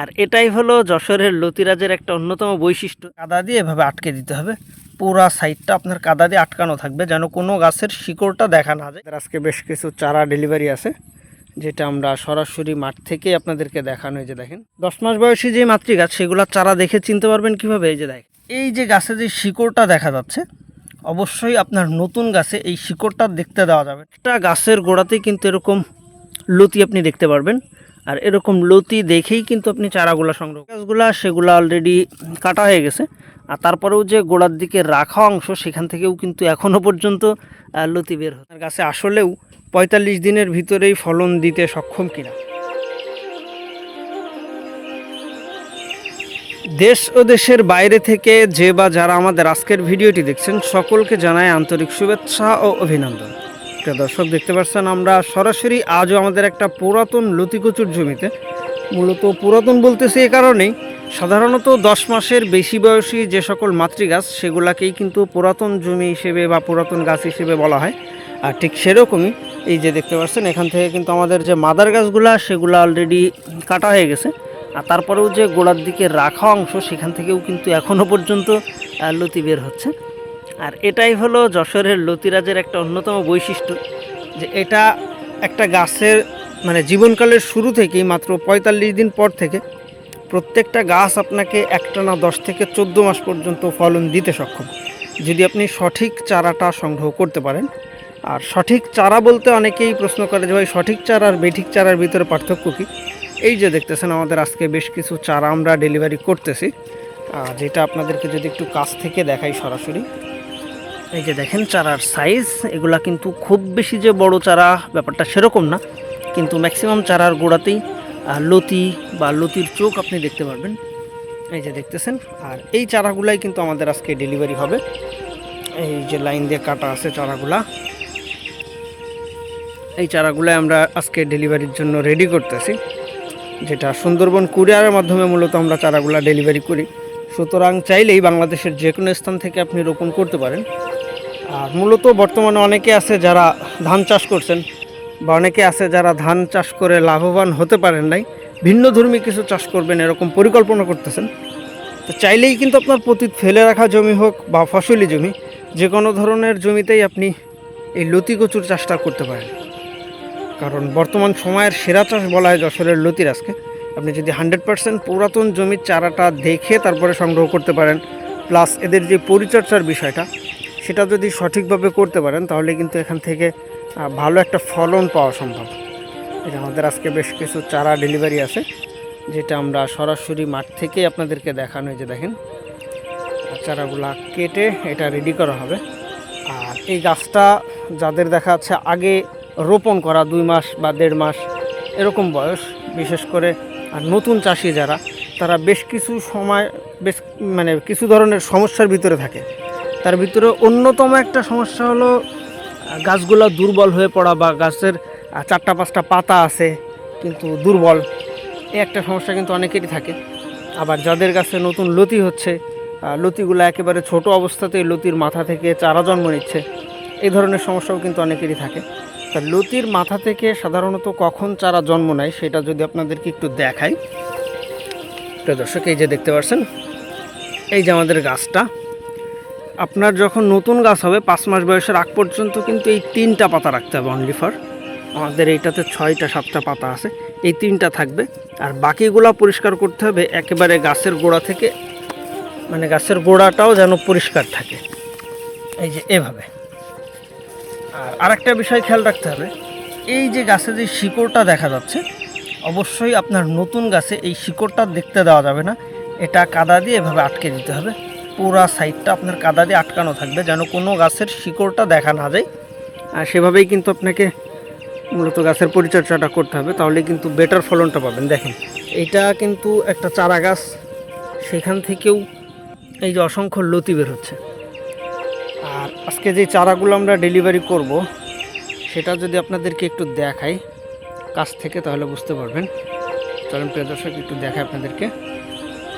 আর এটাই হলো যশোরের লতিরাজের একটা অন্যতম বৈশিষ্ট্য। কাদা দিয়ে এভাবে আটকে দিতে হবে। পুরা সাইডটা আপনার কাদা দিয়ে আটকানো থাকবে যেন কোনো গাছের শিকড়টা দেখা না যায়। আজকে বেশ কিছু চারা ডেলিভারি আছে, যেটা আমরা সরাসরি মাঠ থেকে আপনাদেরকে দেখানো যে দেখেন। দশ মাস বয়সী যে মাতৃ গাছ সেগুলো চারা দেখে চিনতে পারবেন কীভাবে এই যে দেখেন এই যে গাছে যে শিকড়টা দেখা যাচ্ছে, অবশ্যই আপনার নতুন গাছে এই শিকড়টা দেখতে দেওয়া যাবে। একটা গাছের গোড়াতেই কিন্তু এরকম লতি আপনি দেখতে পারবেন। আর এরকম লতি দেখেই কিন্তু আপনি চারাগুলো সংগ্রহ গাছগুলা, সেগুলো অলরেডি কাটা হয়ে গেছে। আর তারপরেও যে গোড়ার দিকে রাখা অংশ, সেখান থেকেও কিন্তু এখনও পর্যন্ত লতি বের হচ্ছে। গাছে আসলেও পঁয়তাল্লিশ দিনের ভিতরেই ফলন দিতে সক্ষম কিনা। দেশ ও দেশের বাইরে থেকে যে বা যারা আমাদের আজকের ভিডিওটি দেখছেন, সকলকে জানায় আন্তরিক শুভেচ্ছা ও অভিনন্দন। প্রিয় দর্শক, দেখতে পাচ্ছেন আমরা সরাসরি আজও আমাদের একটা পুরাতন লতিকচুর জমিতে। মূলত পুরাতন বলতেছি এ কারণেই। সাধারণত দশ মাসের বেশি বয়সী যে সকল মাতৃগাছ, সেগুলাকেই কিন্তু পুরাতন জমি হিসেবে বা পুরাতন গাছ হিসেবে বলা হয়। আর ঠিক সেরকমই এই যে দেখতে পাচ্ছেন, এখান থেকে কিন্তু আমাদের যে মাদার গাছগুলা, সেগুলো অলরেডি কাটা হয়ে গেছে। আর তারপরেও যে গোড়ার দিকে রাখা অংশ, সেখান থেকেও কিন্তু এখনও পর্যন্ত লতি বের হচ্ছে। আর এটাই হলো যশোরের লতিরাজের একটা অন্যতম বৈশিষ্ট্য, যে এটা একটা গাছের মানে জীবনকালের শুরু থেকেই মাত্র পঁয়তাল্লিশ দিন পর থেকে প্রত্যেকটা গাছ আপনাকে একটা না দশ থেকে চোদ্দ মাস পর্যন্ত ফলন দিতে সক্ষম। যদি আপনি সঠিক চারাটা সংগ্রহ করতে পারেন, আর সঠিক চারা বলতে অনেকেই প্রশ্ন করে যে ভাই, সঠিক চারা আর বেঠিক চারার ভিতরে পার্থক্য কী? এই যে দেখতেছেন আমাদের আজকে বেশ কিছু চারা আমরা ডেলিভারি করতেছি। যেটা আপনাদেরকে যদি একটু কাছ থেকে দেখাই সরাসরি। এই যে দেখেন চারার সাইজ এগুলা কিন্তু খুব বেশি যে বড় চারা ব্যাপারটা সেরকম না। কিন্তু ম্যাক্সিমাম চারার গোড়াতেই লতি বা লতির চোখ আপনি দেখতে পারবেন। এই যে দেখতেছেন, আর এই চারাগুলাই কিন্তু আমাদের আজকে ডেলিভারি হবে। এই যে লাইন দিয়ে কাটা আছে চারাগুলা। এই চারাগুলাই আমরা আজকে ডেলিভারির জন্য রেডি করতেছি। যেটা সুন্দরবন কুরিয়ারের মাধ্যমে মূলত আমরা চারাগুলা ডেলিভারি করি। সুতরাং চাইলেই বাংলাদেশের যে কোনো স্থান থেকে আপনি রোপণ করতে পারেন। আর মূলত বর্তমানে অনেকে আছে যারা ধান চাষ করছেন বা অনেকে আছে যারা ধান চাষ করে লাভবান হতে পারেন নাই, ভিন্ন ধর্মী কিছু চাষ করবেন এরকম পরিকল্পনা করতেছেন। তো চাইলেই কিন্তু আপনার পতিত ফেলে রাখা জমি হোক বা ফসলি জমি যে কোনো ধরনের জমিতেই আপনি এই লতি কচুর চাষটা করতে পারেন। কারণ বর্তমান সময়ের সেরা চাষ বলা হয় যশোরের লতিরাজকে আপনি যদি হান্ড্রেড পার্সেন্ট পুরাতন জমির চারাটা দেখে তারপরে সংগ্রহ করতে পারেন, প্লাস এদের যে পরিচর্যার বিষয়টা সেটা যদি সঠিকভাবে করতে পারেন, তাহলে কিন্তু এখান থেকে ভালো একটা ফলন পাওয়া সম্ভব। যে আমাদের আজকে বেশ কিছু চারা ডেলিভারি আছে, যেটা আমরা সরাসরি মাঠ থেকেই আপনাদেরকে দেখানো যে দেখেন। চারাগুলা কেটে এটা রেডি করা হবে। আর এই গাছটা যাদের দেখা যাচ্ছে আগে রোপণ করা দুই মাস বা দেড় মাস, এরকম বয়স, বিশেষ করে আর নতুন চাষি যারা, তারা বেশ কিছু সময়, বেশ মানে কিছু ধরনের সমস্যার ভিতরে থাকে। তার ভিতরে অন্যতম একটা সমস্যা হলো গাছগুলো দুর্বল হয়ে পড়া বা গাছের চারটা পাঁচটা পাতা আছে কিন্তু দুর্বল। এ একটা সমস্যা কিন্তু অনেকেরই থাকে। আবার যাদের কাছে নতুন লতি হচ্ছে লতিগুলো একেবারে ছোট অবস্থাতেই লতির মাথা থেকে চারা জন্ম নিচ্ছে, এই ধরনের সমস্যাও কিন্তু অনেকেরই থাকে। তা লতির মাথা থেকে সাধারণত কখন চারা জন্ম নেয় সেটা যদি আপনাদেরকে একটু দেখাই। প্রিয় দর্শক, এই যে দেখতে পাচ্ছেন, এই যে আমাদের গাছটা। আপনার যখন নতুন গাছ হবে, পাঁচ মাস বয়সের আগ পর্যন্ত কিন্তু এই তিনটা পাতা রাখতে হবে অনলি ফর আমাদের এইটাতে ছয়টা, সাতটা পাতা আছে, এই তিনটা থাকবে। আর বাকিগুলা পরিষ্কার করতে হবে, একেবারে গাছের গোড়া থেকে মানে গাছের গোড়াটাও যেন পরিষ্কার থাকে। এই যে এভাবে। আর আরেকটা বিষয় খেয়াল রাখতে হবে, এই যে গাছে যে শিকড়টা দেখা যাচ্ছে, অবশ্যই আপনার নতুন গাছে এই শিকড়টা দেখতে দেওয়া যাবে না। এটা কাদা দিয়ে এভাবে আটকে দিতে হবে। পুরা সাইডটা আপনার কাদা দিয়ে আটকানো থাকবে, যেন কোনো গাছের শিকড়টা দেখা না যায়। আর সেভাবেই কিন্তু আপনাকে মূলত গাছের পরিচর্যাটা করতে হবে তাহলে কিন্তু বেটার ফলনটা পাবেন। দেখেন, এটা কিন্তু একটা চারা গাছ, সেখান থেকেও এই যে অসংখ্য লতি বের হচ্ছে। আর আজকে যে চারাগুলো আমরা ডেলিভারি করব, সেটা যদি আপনাদেরকে একটু দেখাই, কাছ থেকে, তাহলে বুঝতে পারবেন। চলেন প্রিয় দর্শক, একটু দেখাই আপনাদেরকে।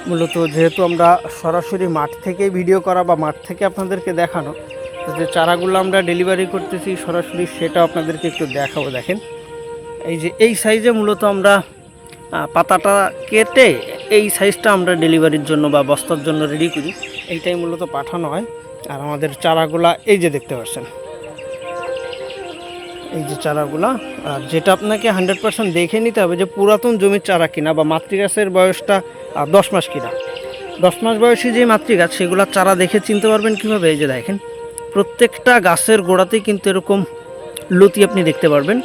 মূলত যেহেতু আমরা সরাসরি মাঠ থেকে ভিডিও করা বা মাঠ থেকে আপনাদেরকে দেখানো যে চারাগুলো আমরা ডেলিভারি করতেছি, সরাসরি সেটা আপনাদেরকে একটু দেখাবো, দেখেন। এই যে, এই সাইজে মূলত আমরা পাতাটা কেটে এই সাইজটা আমরা ডেলিভারির জন্য বা বস্তার জন্য রেডি করি। এইটাই মূলত পাঠানো হয়। আর আমাদের চারাগুলা এই যে দেখতে পাচ্ছেন। এই যে চারাগুলা, আর যেটা আপনাকে হান্ড্রেড পার্সেন্ট দেখে নিতে হবে যে পুরাতন জমির চারা কিনা বা মাতৃগাছের বয়সটা দশ মাস কিনা। দশ মাস বয়সী যে মাতৃগাছ সেগুলো চারা দেখে চিনতে পারবেন কীভাবে? এই যে দেখেন, প্রত্যেকটা গাছের গোড়াতেই কিন্তু এরকম লতি আপনি দেখতে পারবেন।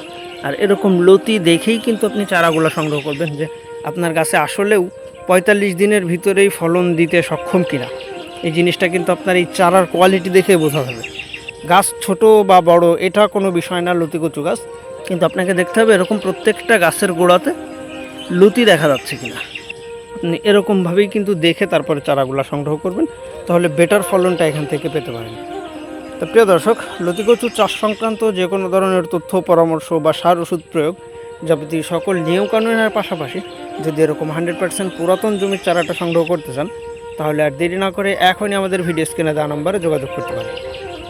আর এরকম লতি দেখেই কিন্তু আপনি চারাগুলো সংগ্রহ করবেন যে আপনার গাছে আসলেও পঁয়তাল্লিশ দিনের ভিতরেই ফলন দিতে সক্ষম কিনা। এই জিনিসটা কিন্তু আপনার এই চারার কোয়ালিটি দেখে বোঝা যাবে। গাছ ছোট বা বড়, এটা কোনো বিষয় না লতিকচু গাছ। কিন্তু আপনাকে দেখতে হবে এরকম প্রত্যেকটা গাছের গোড়াতে লতি দেখা যাচ্ছে কিনা। আপনি এরকমভাবেই কিন্তু দেখে তারপরে চারাগুলো সংগ্রহ করবেন, তাহলে বেটার ফলনটা এখান থেকে পেতে পারেন। তো প্রিয় দর্শক, লতি লতিকচু চাষ সংক্রান্ত যে কোনো ধরনের তথ্য, পরামর্শ বা সার ওষুধ প্রয়োগ যাবতীয় সকল নিয়মকানুনের পাশাপাশি যদি এরকম হান্ড্রেড পার্সেন্ট পুরাতন জমির চারাটা সংগ্রহ করতে চান, তাহলে আর দেরি না করে এখনই আমাদের ভিডিও স্ক্রিনে দেওয়া নম্বরে যোগাযোগ করতে পারেন।